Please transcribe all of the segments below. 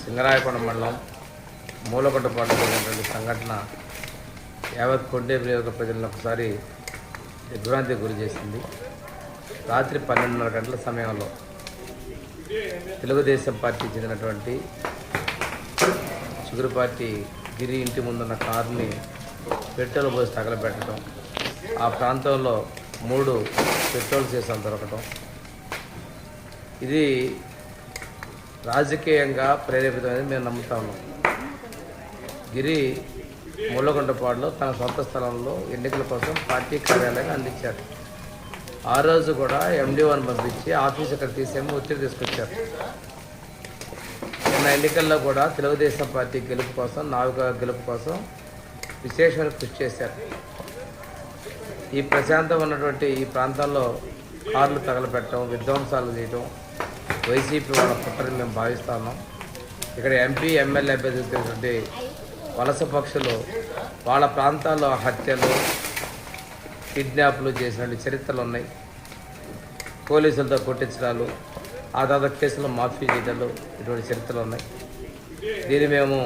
సింగరాయకొండ మండలం మూలకొండపాటు జరిగినటువంటి సంఘటన యావత్ కొండే ప్రయోగ ప్రజలను ఒకసారి దిగ్భ్రాంతికి గురి చేసింది. రాత్రి పన్నెండున్నర గంటల సమయంలో తెలుగుదేశం పార్టీ చెందినటువంటి చిగురు పార్టీ గిరి ఇంటి ముందున్న కారుని పెట్రోల్ పోసి తగలబెట్టడం ఆ ప్రాంతంలో మూడు పెట్రోల్ సీసాలు దొరకటం. ఇది రాజకీయంగా ప్రేరేపితమైనది మేము నమ్ముతా ఉన్నాం. గిరి ముళ్ళగొండపాడులో తన సొంత స్థలంలో ఎన్నికల కోసం పార్టీ కార్యాలయాన్ని అందించారు. ఆ రోజు కూడా ఎండిఓని పంపించి ఆఫీస్ ఇక్కడ తీసేమో ఒత్తిడి తీసుకొచ్చారు. నిన్న ఎన్నికల్లో కూడా తెలుగుదేశం పార్టీ గెలుపు కోసం నావిక గెలుపు కోసం విశేషమైన కృషి చేశారు. ఈ ప్రశాంతం ఉన్నటువంటి ఈ ప్రాంతాల్లో కార్లు తగలపెట్టడం విధ్వంసాలు చేయడం వైసీపీ వాళ్ళ పుట్టని మేము భావిస్తాము ఇక్కడ ఎంపీ ఎమ్మెల్యే అభ్యర్థి వలస పక్షులు వాళ్ళ ప్రాంతాల్లో హత్యలు కిడ్నాప్లు చేసినటువంటి చరిత్రలు ఉన్నాయి. పోలీసులతో కొట్టించడాలు ఆ తర్వాత కేసులు మాఫీ చేయడాలు ఇటువంటి చరిత్రలు ఉన్నాయి. దీన్ని మేము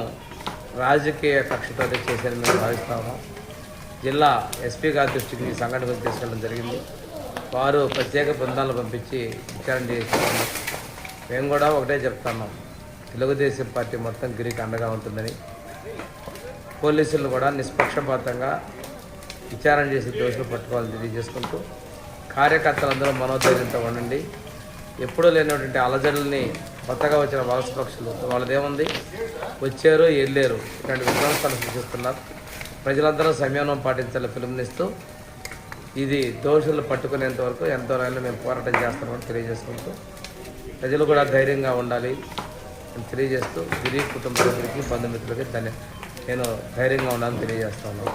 రాజకీయ కక్షతో చేసేది మేము భావిస్తాము. జిల్లా ఎస్పీ గారి దృష్టికి ఈ సంఘటన తీసుకెళ్ళడం జరిగింది. వారు ప్రత్యేక బృందాలను పంపించి విచారణ చేస్తున్నారు మేము కూడా ఒకటే చెప్తున్నాం తెలుగుదేశం పార్టీ మొత్తం గిరికి అండగా ఉంటుందని. పోలీసులు కూడా నిష్పక్షపాతంగా విచారణ చేసి దోషులు పట్టుకోవాలని తెలియజేసుకుంటూ కార్యకర్తలందరూ మనోధైర్యంతో ఉండండి. ఎప్పుడూ లేనటువంటి అలజడుల్ని కొత్తగా వచ్చిన వలస పక్షులు వాళ్ళదేముంది? వచ్చారు వెళ్ళారు ఇట్లాంటి విధ్వంసాలు సృష్టిస్తున్నారు. ప్రజలందరూ సంయమనం పాటించాలని పిలుపునిస్తూ ఇది దోషులు పట్టుకునేంత వరకు ఎంతవరకు మేము పోరాటం చేస్తామని తెలియజేసుకుంటూ ప్రజలు కూడా ధైర్యంగా ఉండాలి అని తెలియజేస్తూ గిరి కుటుంబ బంధుమిత్రులకి ధన్య నేను ధైర్యంగా ఉండాలని తెలియజేస్తాను